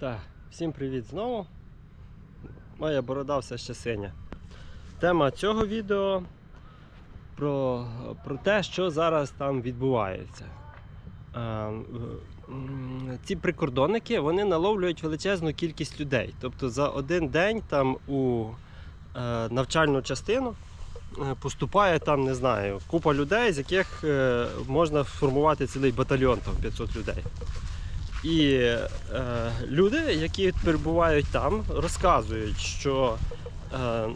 Так, всім привіт знову. Моя борода все ще синя. Тема цього відео про, про те, що зараз там відбувається. Е, Ці прикордонники вони наловлюють величезну кількість людей. Тобто за один день там у е, навчальну частину е, поступає там, не знаю, купа людей, з яких можна формувати цілий батальйон, там 500 людей. І е, люди, які перебувають там, розказують, що е,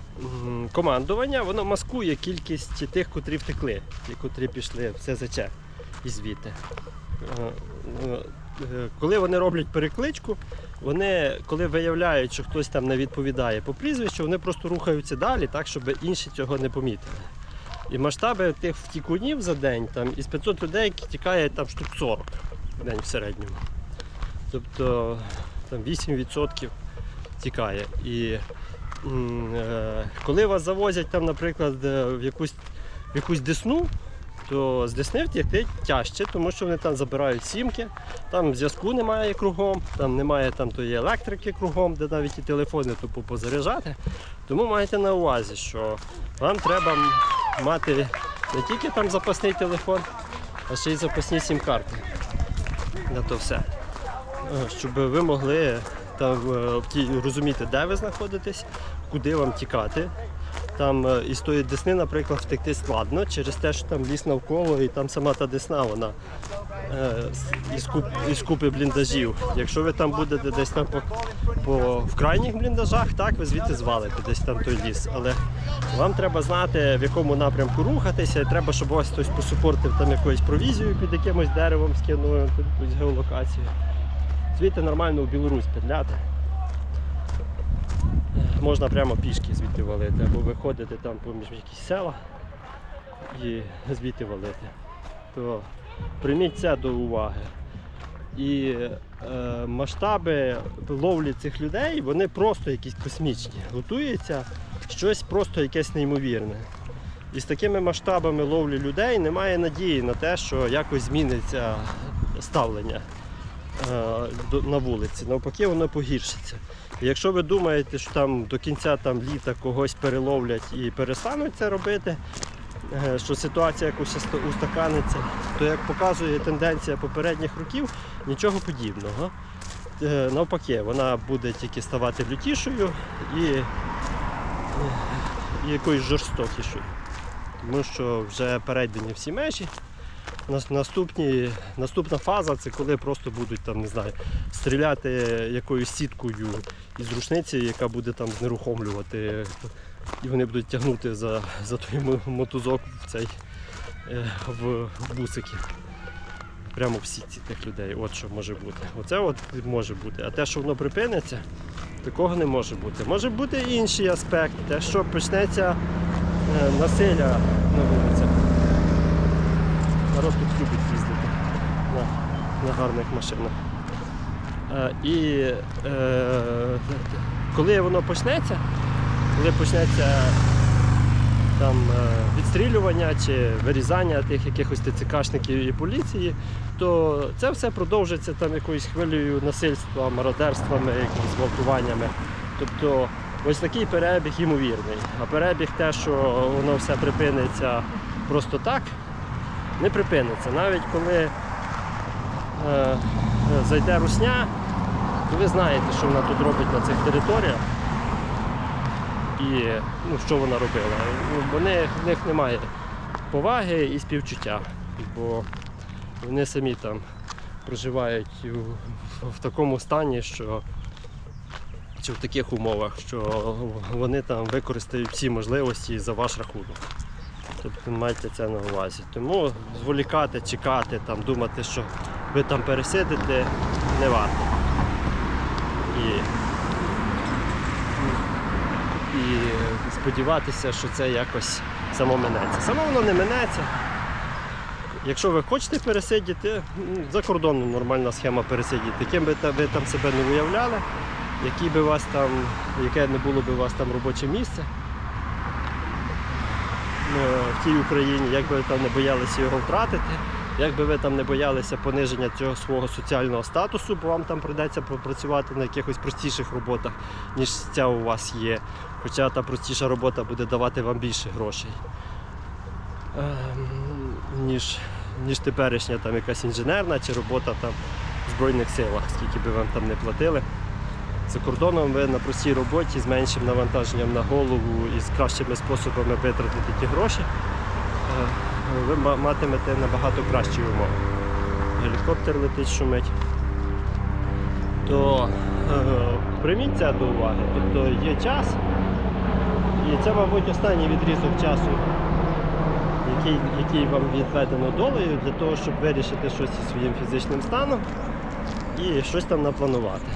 командування воно маскує кількість тих, котрі втекли, ті, котрі пішли в СЗЧ і звідти. Е, е, е, Коли вони роблять перекличку, вони, коли виявляють, що хтось там не відповідає по прізвищу, вони просто рухаються далі, так, щоб інші цього не помітили. І масштаби тих втікунів за день там, із 500 людей тікає там штук 40 в день в середньому. Тобто там 8% тікає. І е, коли вас завозять, там, наприклад, е, в якусь, в якусь десну, то з десни втекти тяжче, тому що вони там забирають сімки, там зв'язку немає кругом, там немає там тої електрики кругом, де навіть і телефони тупо позаряджати. Тому майте на увазі, що вам треба мати не тільки там запасний телефон, а ще й запасні сім-карти. На то все. Е, щоб ви могли там е, розуміти, де ви знаходитесь, куди вам тікати. Там е, із тої десни, наприклад, втекти складно через те, що там ліс навколо і там сама та десна, вона із, куп, із купи бліндажів. Якщо ви там будете десь там по, по в крайніх бліндажах, так ви звідти звалите десь там той ліс. Але вам треба знати, в якому напрямку рухатися, і треба, щоб вас хтось посупортив там якоюсь провізією під якимось деревом скинув якусь геолокацію. Звідти нормально в Білорусь петляти. Можна прямо пішки звідти валити, або виходити там поміж якісь села і звідти валити. То прийміть це до уваги. І е, масштаби ловлі цих людей, вони просто якісь космічні. Готується щось просто якесь неймовірне. І з такими масштабами ловлі людей немає надії на те, що якось зміниться ставлення на вулиці. Навпаки, воно погіршиться. Якщо ви думаєте, що там до кінця там, літа когось переловлять і перестануть це робити, е, що ситуація якось устаканиться, то як показує тенденція попередніх років, нічого подібного. Е, Навпаки, вона буде тільки ставати лютішою і, е, і якоюсь жорстокішою. Тому що вже перейдені всі межі. Нас- Наступні, наступна фаза це коли просто будуть там, не знаю, стріляти якоюсь сіткою із рушниці, яка буде там знерухомлювати. І вони будуть тягнути за, за той мотузок в цей е, в, бусики. Прямо в сітці тих людей. От що може бути. Оце от може бути. А те, що воно припиниться, такого не може бути. Може бути інший аспект, те, що почнеться е, насилля на вулицях. Народ тут любить їздити на, на гарних машинах. Е, і е, коли воно почнеться, коли почнеться там е, відстрілювання чи вирізання тих якихось ТЦКшників і поліції, то це все продовжиться там якоюсь хвилею насильства, мародерствами, якимись зґвалтуваннями. Тобто ось такий перебіг ймовірний. А перебіг те, що воно все припиниться просто так, не припиниться. Навіть коли е, е, зайде русня, то ви знаєте, що вона тут робить на цих територіях і ну, що вона робила. Ну, Вони, в них немає поваги і співчуття, бо вони самі там проживають у- в такому стані, що чи в таких умовах, що вони там використають всі можливості за ваш рахунок. Тобто майте це на увазі. Тому зволікати, чекати, там, думати, що ви там пересидите, не варто. І, і сподіватися, що це якось само минеться. Само воно не минеться. Якщо ви хочете пересидіти, за кордоном нормальна схема пересидіти. Ким би ви там себе не уявляли, які би вас там, яке не було би у вас там робоче місце е, в тій Україні, як би ви там не боялися його втратити, Як би ви там не боялися пониження цього свого соціального статусу, бо вам там прийдеться попрацювати на якихось простіших роботах, ніж ця у вас є. Хоча та простіша робота буде давати вам більше грошей, ем, ніж, ніж теперішня там якась інженерна чи робота там в Збройних силах, скільки би вам там не платили. За кордоном ви на простій роботі з меншим навантаженням на голову і з кращими способами витратити ті гроші, е, ви матимете набагато кращі умови. Гелікоптер летить, шумить. То е, прийміть це до уваги. Тобто є час, і це, мабуть, останній відрізок часу, який, який вам відведено долею для того, щоб вирішити щось зі своїм фізичним станом і щось там напланувати.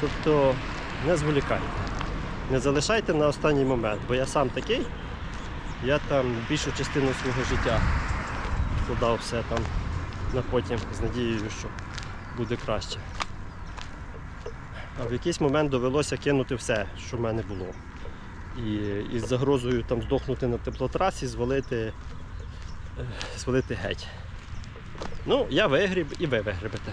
Тобто не зволікайте. Не залишайте на останній момент, бо я сам такий, я там більшу частину свого життя вкладав все там на потім з надією, що буде краще. А в якийсь момент довелося кинути все, що в мене було. І, і з загрозою там здохнути на теплотрасі, звалити, е, звалити геть. Ну, я вигріб і ви вигребете.